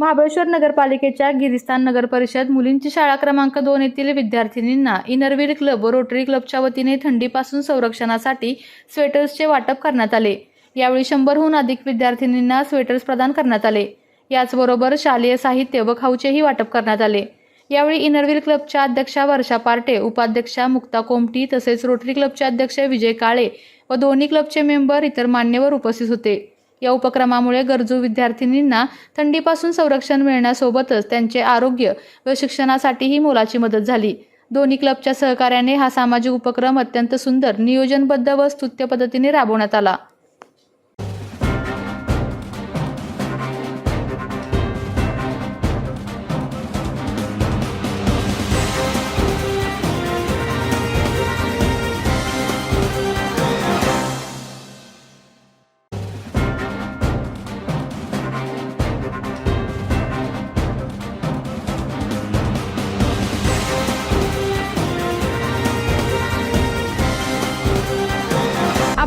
महाबळेश्वर नगरपालिकेच्या गिरिस्तान नगर परिषद मुलींची शाळा क्रमांक दोन येथील विद्यार्थिनींना इनरव्हील क्लब व रोटरी क्लबच्या वतीने थंडीपासून संरक्षणासाठी स्वेटर्सचे वाटप करण्यात आले. यावेळी शंभरहून अधिक विद्यार्थिनींना स्वेटर्स प्रदान करण्यात आले. याचबरोबर शालेय साहित्य व खाऊचेही वाटप करण्यात आले. यावेळी इनरव्हील क्लबच्या अध्यक्षा वर्षा पार्टे उपाध्यक्षा मुक्ता कोमटी तसेच रोटरी क्लबचे अध्यक्ष विजय काळे व दोन्ही क्लबचे मेंबर इतर मान्यवर उपस्थित होते. या उपक्रमामुळे गरजू विद्यार्थिनींना थंडीपासून संरक्षण मिळण्यासोबतच त्यांचे आरोग्य व शिक्षणासाठीही मोलाची मदत झाली. दोन्ही क्लबच्या सहकार्याने हा सामाजिक उपक्रम अत्यंत सुंदर नियोजनबद्ध व स्तुत्य पद्धतीने राबवण्यात आला.